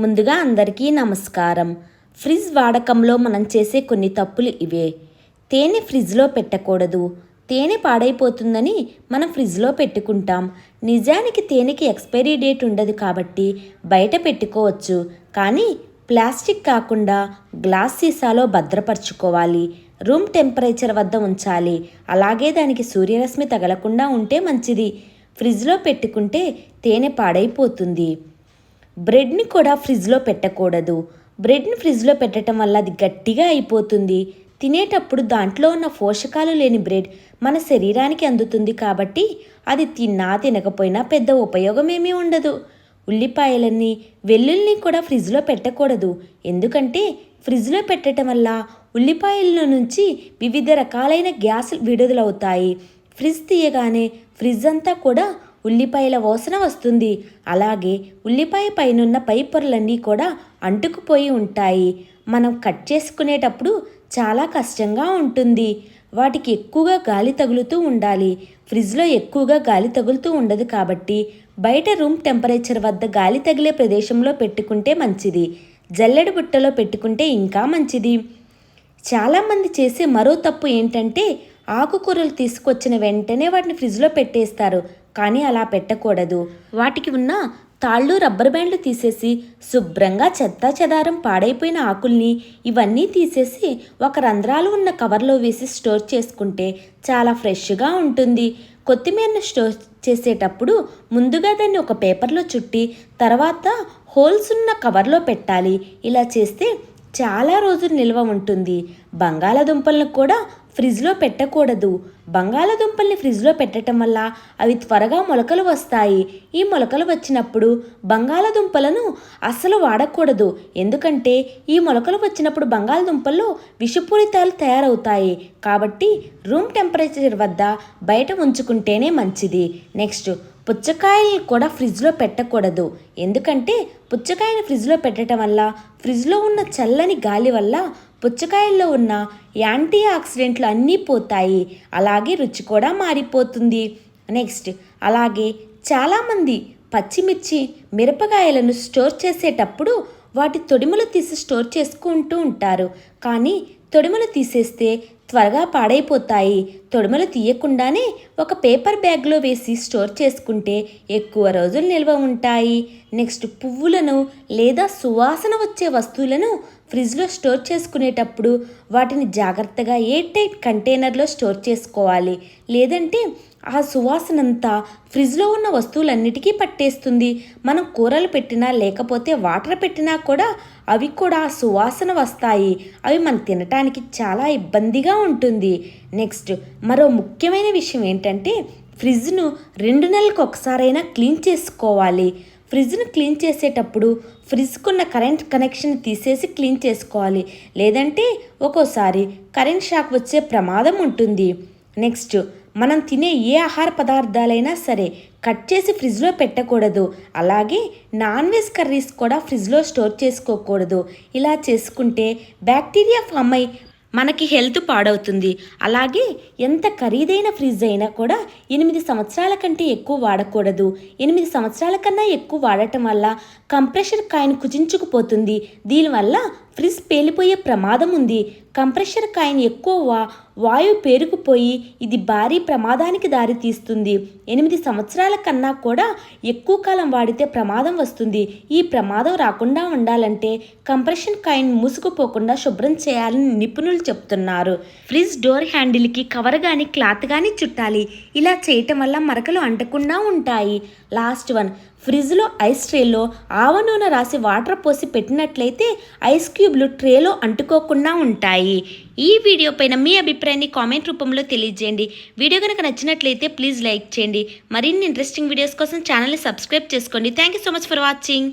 ముందుగా అందరికీ నమస్కారం. ఫ్రిడ్జ్ వాడకంలో మనం చేసే కొన్ని తప్పులు ఇవే. తేనె ఫ్రిడ్జ్లో పెట్టకూడదు. తేనె పాడైపోతుందని మనం ఫ్రిడ్జ్లో పెట్టుకుంటాం. నిజానికి తేనెకి ఎక్స్పైరీ డేట్ ఉండదు కాబట్టి బయట పెట్టుకోవచ్చు. కానీ ప్లాస్టిక్ కాకుండా గ్లాస్ సీసాలో భద్రపరచుకోవాలి. రూమ్ టెంపరేచర్ వద్ద ఉంచాలి. అలాగే దానికి సూర్యరశ్మి తగలకుండా ఉంటే మంచిది. ఫ్రిడ్జ్లో పెట్టుకుంటే తేనె పాడైపోతుంది. బ్రెడ్ని కూడా ఫ్రిడ్జ్లో పెట్టకూడదు. బ్రెడ్ని ఫ్రిడ్జ్లో పెట్టడం వల్ల అది గట్టిగా అయిపోతుంది. తినేటప్పుడు దాంట్లో ఉన్న పోషకాలు లేని బ్రెడ్ మన శరీరానికి అందుతుంది కాబట్టి అది తిన్నా తినకపోయినా పెద్ద ఉపయోగం ఏమీ ఉండదు. ఉల్లిపాయలన్నీ వెల్లుల్ని కూడా ఫ్రిడ్జ్లో పెట్టకూడదు. ఎందుకంటే ఫ్రిడ్జ్లో పెట్టడం వల్ల ఉల్లిపాయల నుంచి వివిధ రకాలైన గ్యాసులు విడుదలవుతాయి. ఫ్రిడ్జ్ తీయగానే ఫ్రిడ్జ్ అంతా కూడా ఉల్లిపాయల వాసన వస్తుంది. అలాగే ఉల్లిపాయ పైనున్న పై పొరలన్నీ కూడా అంటుకుపోయి ఉంటాయి. మనం కట్ చేసుకునేటప్పుడు చాలా కష్టంగా ఉంటుంది. వాటికి ఎక్కువగా గాలి తగులుతూ ఉండాలి. ఫ్రిడ్జ్లో ఎక్కువగా గాలి తగులుతూ ఉండదు కాబట్టి బయట రూమ్ టెంపరేచర్ వద్ద గాలి తగిలే ప్రదేశంలో పెట్టుకుంటే మంచిది. జల్లెడ బుట్టలో పెట్టుకుంటే ఇంకా మంచిది. చాలామంది చేసే మరో తప్పు ఏంటంటే ఆకుకూరలు తీసుకొచ్చిన వెంటనే వాటిని ఫ్రిడ్జ్లో పెట్టేస్తారు. కానీ అలా పెట్టకూడదు. వాటికి ఉన్న తాళ్ళు రబ్బర్ బ్యాండ్లు తీసేసి శుభ్రంగా చెత్త చెదారం పాడైపోయిన ఆకుల్ని ఇవన్నీ తీసేసి ఒక రంధ్రాలు ఉన్న కవర్లో వేసి స్టోర్ చేసుకుంటే చాలా ఫ్రెష్గా ఉంటుంది. కొత్తిమీరను స్టోర్ చేసేటప్పుడు ముందుగా దాన్ని ఒక పేపర్లో చుట్టి తర్వాత హోల్స్ ఉన్న కవర్లో పెట్టాలి. ఇలా చేస్తే చాలా రోజులు నిల్వ ఉంటుంది. బంగాళాదుంపలను కూడా ఫ్రిడ్జ్లో పెట్టకూడదు. బంగాళాదుంపల్ని ఫ్రిడ్జ్లో పెట్టడం వల్ల అవి త్వరగా మొలకలు వస్తాయి. ఈ మొలకలు వచ్చినప్పుడు బంగాళాదుంపలను అస్సలు వాడకూడదు. ఎందుకంటే ఈ మొలకలు వచ్చినప్పుడు బంగాళాదుంపల్లో విషపూరితాలు తయారవుతాయి. కాబట్టి రూమ్ టెంపరేచర్ వద్ద బయట ఉంచుకుంటేనే మంచిది. నెక్స్ట్ పుచ్చకాయలు కూడా ఫ్రిడ్జ్లో పెట్టకూడదు. ఎందుకంటే పుచ్చకాయని ఫ్రిడ్జ్లో పెట్టడం వల్ల ఫ్రిడ్జ్లో ఉన్న చల్లని గాలి వల్ల పుచ్చకాయల్లో ఉన్న యాంటీ ఆక్సిడెంట్లు అన్నీ పోతాయి. అలాగే రుచి కూడా మారిపోతుంది. నెక్స్ట్ అలాగే చాలామంది పచ్చిమిర్చి మిరపకాయలను స్టోర్ చేసేటప్పుడు వాటి తొడిమలు తీసి స్టోర్ చేసుకుంటూ ఉంటారు. కానీ తొడిమలు తీసేస్తే త్వరగా పాడైపోతాయి. తొడిమలు తీయకుండానే ఒక పేపర్ బ్యాగ్లో వేసి స్టోర్ చేసుకుంటే ఎక్కువ రోజులు నిల్వ ఉంటాయి. నెక్స్ట్ పువ్వులను లేదా సువాసన వచ్చే వస్తువులను ఫ్రిడ్జ్లో స్టోర్ చేసుకునేటప్పుడు వాటిని జాగ్రత్తగా ఎయిర్ టైట్ కంటైనర్లో స్టోర్ చేసుకోవాలి? లేదంటే ఆ సువాసనంతా ఫ్రిడ్జ్లో ఉన్న వస్తువులన్నిటికీ పట్టేస్తుంది. మనం కూరలు పెట్టినా లేకపోతే వాటర్ పెట్టినా కూడా అవి కూడా ఆ సువాసన వస్తాయి. అవి మనం తినటానికి చాలా ఇబ్బందిగా ఉంటుంది. నెక్స్ట్ మరో ముఖ్యమైన విషయం ఏంటంటే ఫ్రిడ్జ్ను రెండు నెలలకు ఒకసారైనా క్లీన్ చేసుకోవాలి. ఫ్రిడ్జ్ను క్లీన్ చేసేటప్పుడు ఫ్రిడ్జ్కున్న కరెంట్ కనెక్షన్ తీసేసి క్లీన్ చేసుకోవాలి. లేదంటే ఒక్కోసారి కరెంట్ షాక్ వచ్చే ప్రమాదం ఉంటుంది. నెక్స్ట్ మనం తినే ఏ ఆహార పదార్థాలైనా సరే కట్ చేసి ఫ్రిడ్జ్లో పెట్టకూడదు. అలాగే నాన్ వెజ్ కర్రీస్ కూడా ఫ్రిడ్జ్లో స్టోర్ చేసుకోకూడదు. ఇలా చేసుకుంటే బ్యాక్టీరియా ఫామ్ అయి మనకి హెల్త్ పాడవుతుంది. అలాగే ఎంత ఖరీదైన ఫ్రిడ్జ్ అయినా కూడా ఎనిమిది సంవత్సరాల కంటే ఎక్కువ వాడకూడదు. ఎనిమిది సంవత్సరాల కన్నా ఎక్కువ వాడటం వల్ల కంప్రెషర్ కాయిన్ కుచించుకుపోతుంది దీనివల్ల ఫ్రిజ్ పేలిపోయే ప్రమాదం ఉంది. కంప్రెషర్ కాయిన్ ఎక్కువ వాయువు పేరుకుపోయి ఇది భారీ ప్రమాదానికి దారితీస్తుంది ఎనిమిది సంవత్సరాల కన్నా కూడా ఎక్కువ కాలం వాడితే ప్రమాదం వస్తుంది. ఈ ప్రమాదం రాకుండా ఉండాలంటే కంప్రెషన్ కాయిన్ మూసుకుపోకుండా శుభ్రం చేయాలని నిపుణులు చెప్తున్నారు. ఫ్రిడ్జ్ డోర్ హ్యాండిల్కి కవర్ కానీ క్లాత్ కానీ చుట్టాలి. ఇలా చేయటం వల్ల మరకలు అంటకుండా ఉంటాయి. లాస్ట్ వన్ ఫ్రిడ్జ్లో ఐస్ ట్రేలో ఆవ నూనె రాసి వాటర్ పోసి పెట్టినట్లయితే ఐస్ క్యూబ్లు ట్రేలో అంటుకోకుండా ఉంటాయి. ఈ వీడియో పైన మీ అభిప్రాయాన్ని కామెంట్ రూపంలో తెలియజేయండి. వీడియో కనుక నచ్చినట్లయితే ప్లీజ్ లైక్ చేయండి. మరిన్ని ఇంట్రెస్టింగ్ వీడియోస్ కోసం ఛానల్ని సబ్స్క్రైబ్ చేసుకోండి. Thank you so much for watching.